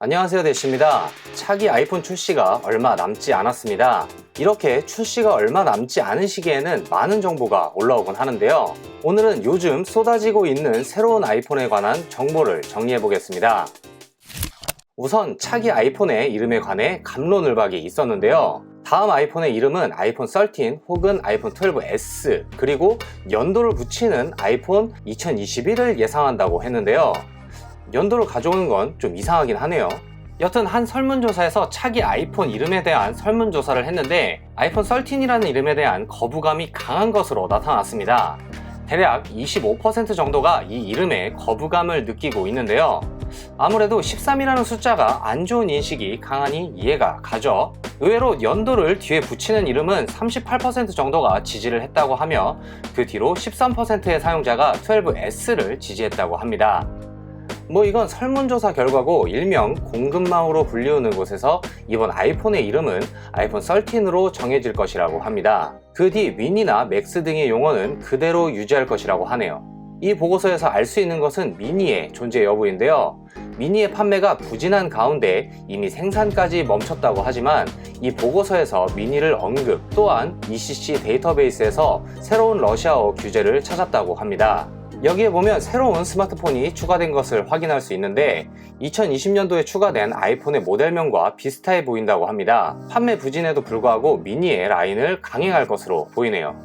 안녕하세요 대시입니다. 차기 아이폰 출시가 얼마 남지 않았습니다. 이렇게 출시가 얼마 남지 않은 시기에는 많은 정보가 올라오곤 하는데요. 오늘은 요즘 쏟아지고 있는 새로운 아이폰에 관한 정보를 정리해 보겠습니다. 우선 차기 아이폰의 이름에 관해 감론을박이 있었는데요. 다음 아이폰의 이름은 아이폰 13 혹은 아이폰 12S 그리고 연도를 붙이는 아이폰 2021을 예상한다고 했는데요. 연도를 가져오는 건 좀 이상하긴 하네요. 여튼 한 설문조사에서 차기 아이폰 이름에 대한 설문조사를 했는데 아이폰 13이라는 이름에 대한 거부감이 강한 것으로 나타났습니다. 대략 25% 정도가 이 이름에 거부감을 느끼고 있는데요. 아무래도 13이라는 숫자가 안 좋은 인식이 강하니 이해가 가죠. 의외로 연도를 뒤에 붙이는 이름은 38% 정도가 지지를 했다고 하며 그 뒤로 13%의 사용자가 12S를 지지했다고 합니다. 뭐 이건 설문조사 결과고 일명 공급망으로 불리우는 곳에서 이번 아이폰의 이름은 아이폰 13으로 정해질 것이라고 합니다. 그 뒤 미니나 맥스 등의 용어는 그대로 유지할 것이라고 하네요. 이 보고서에서 알 수 있는 것은 미니의 존재 여부인데요. 미니의 판매가 부진한 가운데 이미 생산까지 멈췄다고 하지만 이 보고서에서 미니를 언급 또한 ECC 데이터베이스에서 새로운 러시아어 규제를 찾았다고 합니다. 여기에 보면 새로운 스마트폰이 추가된 것을 확인할 수 있는데 2020년도에 추가된 아이폰의 모델명과 비슷해 보인다고 합니다. 판매 부진에도 불구하고 미니의 라인을 강행할 것으로 보이네요.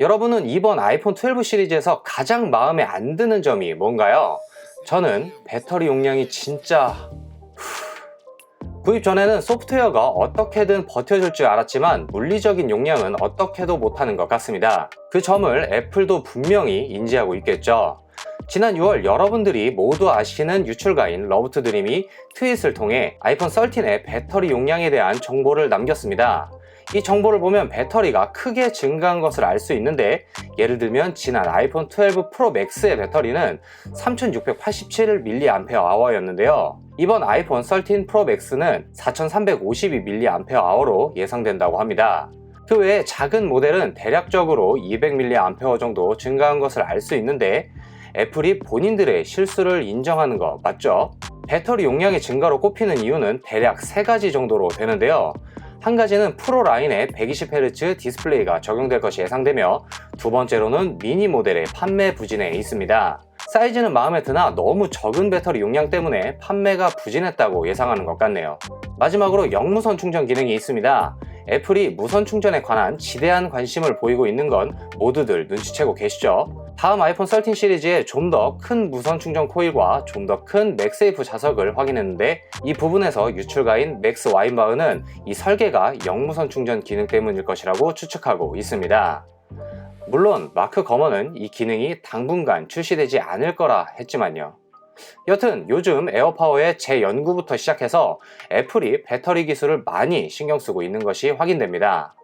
여러분은 이번 아이폰 12 시리즈에서 가장 마음에 안 드는 점이 뭔가요? 저는 배터리 용량이 진짜 구입 전에는 소프트웨어가 어떻게든 버텨줄 줄 알았지만 물리적인 용량은 어떻게도 못하는 것 같습니다. 그 점을 애플도 분명히 인지하고 있겠죠. 지난 6월 여러분들이 모두 아시는 유출가인 러브투드림이 트윗을 통해 아이폰 13의 배터리 용량에 대한 정보를 남겼습니다. 이 정보를 보면 배터리가 크게 증가한 것을 알 수 있는데 예를 들면 지난 아이폰 12 프로 맥스의 배터리는 3687mAh였는데요. 이번 아이폰 13 프로 맥스는 4352mAh로 예상된다고 합니다. 그 외에 작은 모델은 대략적으로 200mAh 정도 증가한 것을 알 수 있는데 애플이 본인들의 실수를 인정하는 거 맞죠? 배터리 용량의 증가로 꼽히는 이유는 대략 세 가지 정도로 되는데요. 한 가지는 프로 라인에 120Hz 디스플레이가 적용될 것이 예상되며 두 번째로는 미니 모델의 판매 부진에 있습니다. 사이즈는 마음에 드나 너무 적은 배터리 용량 때문에 판매가 부진했다고 예상하는 것 같네요. 마지막으로 역무선 충전 기능이 있습니다. 애플이 무선 충전에 관한 지대한 관심을 보이고 있는 건 모두들 눈치채고 계시죠? 다음 아이폰 13 시리즈에 좀더 큰 무선 충전 코일과 좀 더 큰 맥세이프 자석을 확인했는데 이 부분에서 유출가인 맥스 와인바흐는 이 설계가 역무선 충전 기능 때문일 것이라고 추측하고 있습니다. 물론 마크 거머는 이 기능이 당분간 출시되지 않을 거라 했지만요. 여튼 요즘 에어파워의 재연구부터 시작해서 애플이 배터리 기술을 많이 신경 쓰고 있는 것이 확인됩니다.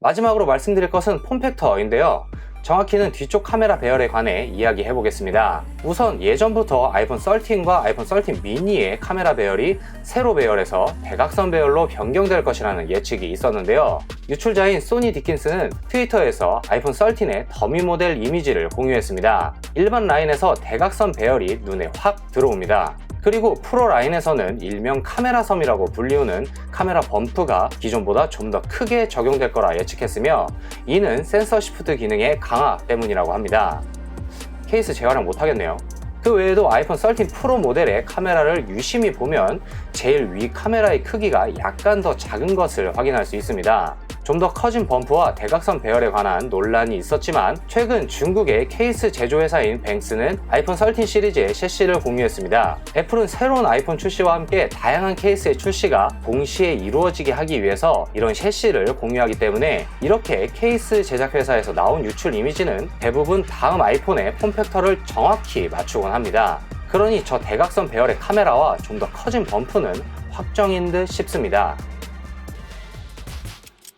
마지막으로 말씀드릴 것은 폼팩터인데요. 정확히는 뒤쪽 카메라 배열에 관해 이야기해 보겠습니다. 우선 예전부터 아이폰 13과 아이폰 13 미니의 카메라 배열이 세로 배열에서 대각선 배열로 변경될 것이라는 예측이 있었는데요. 유출자인 소니 디킨스는 트위터에서 아이폰 13의 더미 모델 이미지를 공유했습니다. 일반 라인에서 대각선 배열이 눈에 확 들어옵니다. 그리고 프로 라인에서는 일명 카메라 섬이라고 불리우는 카메라 범프가 기존보다 좀 더 크게 적용될 거라 예측했으며 이는 센서 시프트 기능의 강화 때문이라고 합니다. 케이스 재활용 못하겠네요. 그 외에도 아이폰 13 프로 모델의 카메라를 유심히 보면 제일 위 카메라의 크기가 약간 더 작은 것을 확인할 수 있습니다. 좀 더 커진 범프와 대각선 배열에 관한 논란이 있었지만 최근 중국의 케이스 제조회사인 뱅스는 아이폰 13 시리즈의 셰시를 공유했습니다. 애플은 새로운 아이폰 출시와 함께 다양한 케이스의 출시가 동시에 이루어지게 하기 위해서 이런 셰시를 공유하기 때문에 이렇게 케이스 제작회사에서 나온 유출 이미지는 대부분 다음 아이폰의 폼팩터를 정확히 맞추곤 합니다. 그러니 저 대각선 배열의 카메라와 좀 더 커진 범프는 확정인 듯 싶습니다.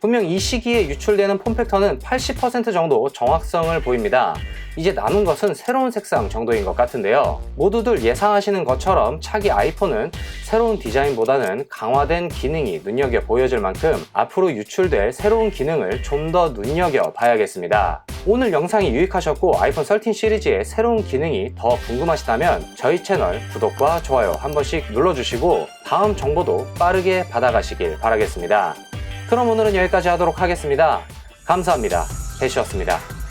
분명 이 시기에 유출되는 폼팩터는 80% 정도 정확성을 보입니다. 이제 남은 것은 새로운 색상 정도인 것 같은데요. 모두들 예상하시는 것처럼 차기 아이폰은 새로운 디자인보다는 강화된 기능이 눈여겨 보여질 만큼 앞으로 유출될 새로운 기능을 좀 더 눈여겨 봐야겠습니다. 오늘 영상이 유익하셨고 아이폰 13 시리즈의 새로운 기능이 더 궁금하시다면 저희 채널 구독과 좋아요 한 번씩 눌러주시고 다음 정보도 빠르게 받아가시길 바라겠습니다. 그럼 오늘은 여기까지 하도록 하겠습니다. 감사합니다. 대시였습니다.